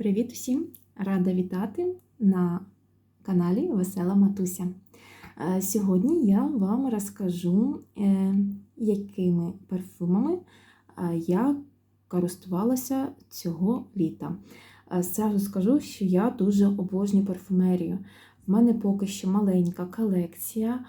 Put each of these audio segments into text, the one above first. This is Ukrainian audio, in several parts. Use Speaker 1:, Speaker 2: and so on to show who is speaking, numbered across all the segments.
Speaker 1: Привіт всім! Рада вітати на каналі Весела Матуся. Е, Сьогодні я вам розкажу, е, якими парфумами е, я користувалася цього літа. Зразу скажу, що я дуже обожнюю парфумерію. В мене поки що маленька колекція,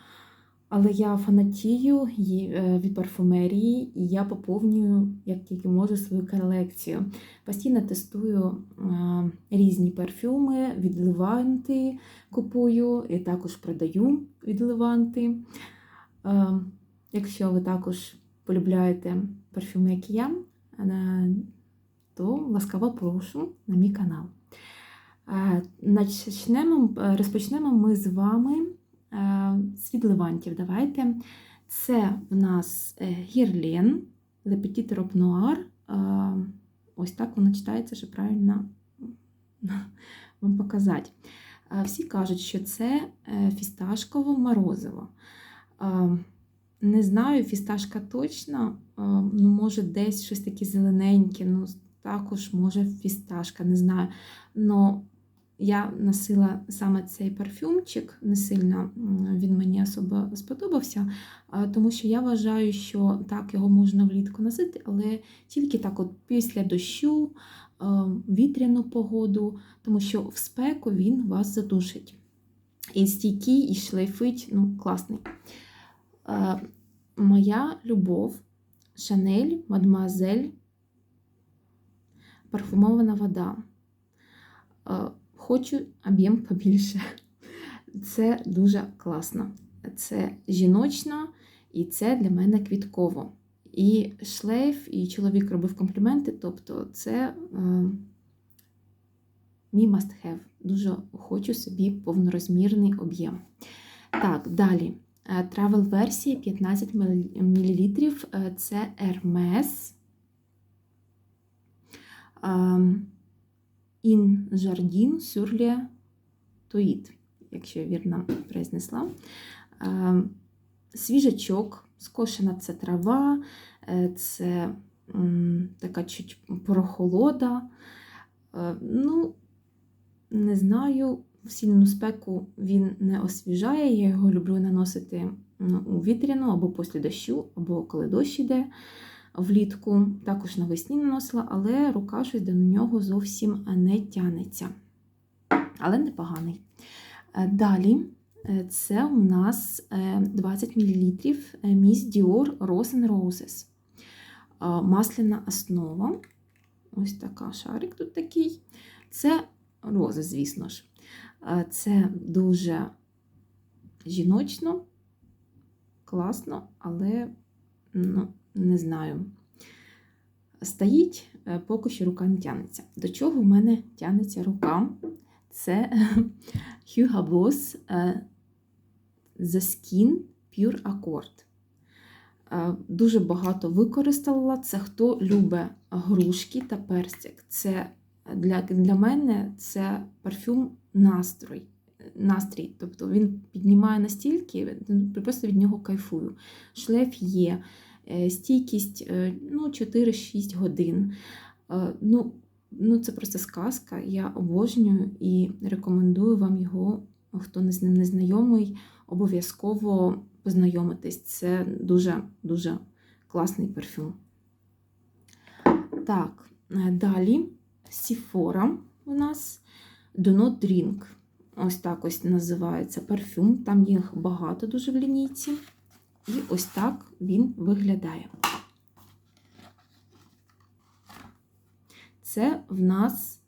Speaker 1: але я фанатію е, від парфумерії і я поповнюю, як тільки можу, свою колекцію. Постійно тестую е, різні парфюми, від Леванти купую і також продаю від Леванти. Е, Якщо ви також полюбляєте парфюми, як я, то ласкаво прошу на мій канал. Розпочнемо ми з вами е, з. Давайте. Це в нас е, Petit Robe Noir. Е, Ось так воно читається, що правильно вам показати. Всі кажуть, що це фісташково морозиво. Не знаю, фісташка точно, ну, може, десь щось таке зелененьке, ну, також може фісташка, не знаю. Но я носила саме цей парфюмчик, не сильно він мені особо сподобався, тому що я вважаю, що так його можна влітку носити, але тільки так, от після дощу, вітряну погоду, тому що в спеку він вас задушить. І стійкий, і шлейфить, ну, класний. Моя любов Шанель, Мадемуазель, парфумована вода. Е, Хочу об'єм побільше. Це дуже класно. Це жіночно, і це для мене квітково. І шлейф, і чоловік робив компліменти, тобто це е, мій must have. Дуже хочу собі повнорозмірний об'єм. Так, далі. Travel версія 15 мл. Це Hermes. Jardin sur le Toit, якщо я вірно произнесла. Свіжачок, скошена це трава, е, це така чуть прохолода. Е, Ну, не знаю, в сильну спеку він не освіжає. Я його люблю наносити ну, у вітряну або після дощу, або коли дощ йде влітку. Також навесні наносила, але рука щось до нього зовсім не тянеться. Але непоганий. Е, Далі е, це у нас е, 20 мл Miss Dior Rose Roses. Е, Масляна основа. Ось така шарик тут такий. Це рози, звісно ж. Це дуже жіночно, класно, але ну, не знаю. Стоїть, е, поки що рука не тягнеться. До чого в мене тягнеться рука? Це Hugo Boss е, The Skin Pure Accord. Е, Дуже багато використала. Це хто любить грушки та персик. Це для, для мене це парфюм настрой. Настрій, тобто він піднімає настільки, просто від нього кайфую. Шлейф є, стійкість е, ну, 4-6 годин. Е, Ну, ну, це просто сказка. Я обожнюю і рекомендую вам його, хто не з ним не знайомий, обов'язково познайомитись. Це дуже-дуже класний парфюм. Так, е, далі Сіфора у нас Do Drink. Ось так ось називається парфюм. Там їх багато дуже в лінійці. І ось так він виглядає. Це в нас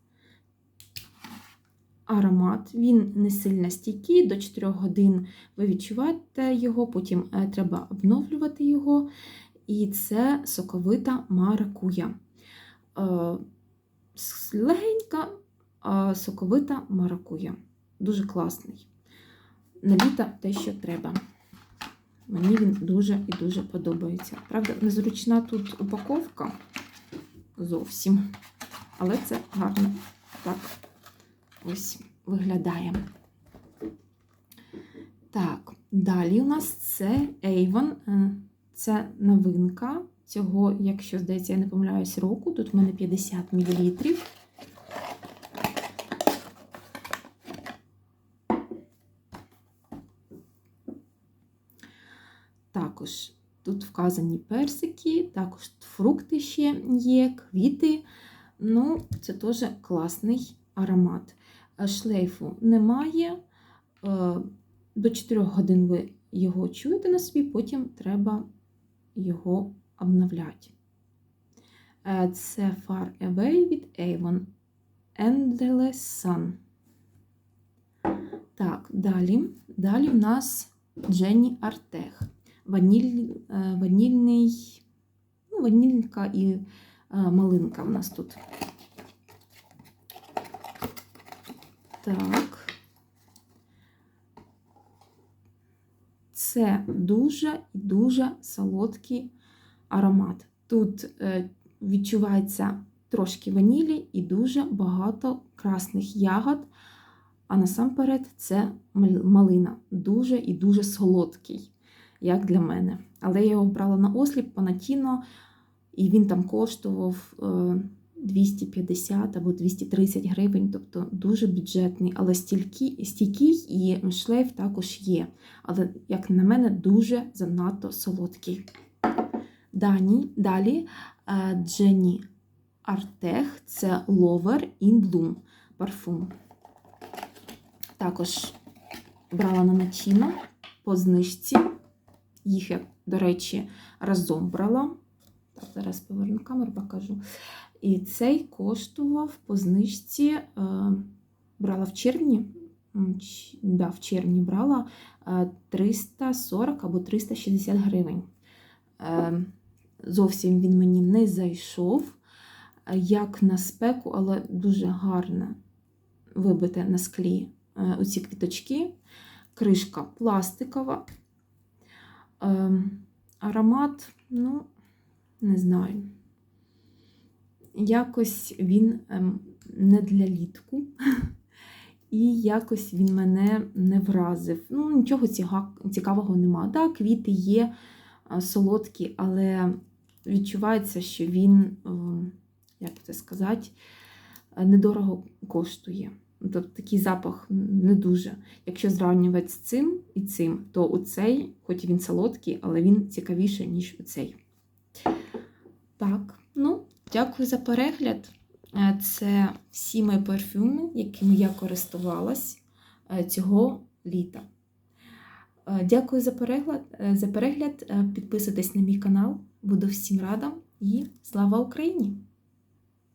Speaker 1: аромат. Він не сильно стійкий, до 4 годин ви відчуваєте його, потім е, треба обновлювати його. І це соковита маракуя. Е, Легенька, соковита маракуя. Дуже класний. На літо те, що треба. Мені він дуже і дуже подобається. Правда, незручна тут упаковка зовсім. Але це гарно так ось виглядає. Так, далі у нас це Avon. Е, Це новинка цього, якщо здається, я не помиляюсь, року. Тут в мене 50 мл. також тут вказані персики, також фрукти ще є, квіти. Ну, це теж класний аромат. Е, Шлейфу немає. Е, До 4 годин ви його чуєте на собі, потім треба його обновляти. Е, Це Far Away від Avon. Endless Sun. Так, далі. Далі в нас Дженні Артех. Ваніль, е, ванільний, ну, ванілька і е, малинка в нас тут. Так. Це дуже дуже солодкий аромат. Тут е, відчувається трошки ванілі і дуже багато красних ягод. А насамперед це малина. Дуже і дуже солодкий, як для мене. Але я його брала на осліп Панатіно, і він там коштував е, 250 або 230 гривень, тобто дуже бюджетний, але стільки, стійкий і шлейф також є. Але, як на мене, дуже занадто солодкий. Дані, далі е, Дженні Артех це Lover in Bloom парфум. Також брала на начіно по знижці. Їх я, до речі, разом брала. Так, зараз поверну камеру, покажу. І цей коштував по знижці, е, брала в червні. Да, в червні брала е, 340 або 360 гривень. Е, Зовсім він мені не зайшов, е, як на спеку, але дуже гарно вибите на склі е, оці квіточки. Кришка пластикова. Ем, Аромат, ну, не знаю. Якось він ем, не для літку. І якось він мене не вразив. Ну, нічого цікавого нема. Так, квіти є солодкі, але відчувається, що він, ем, як це сказати, е, недорого коштує. Тобто такий запах не дуже. Якщо зрівнювати з цим і цим, то оцей, хоч він солодкий, але він цікавіший, ніж оцей. Так, ну, дякую за перегляд. Е, Це всі мої парфюми, якими я користувалась е, цього літа. Е, Дякую за перегляд. За перегляд. Підписуйтесь на мій канал. Буду всім рада і слава Україні!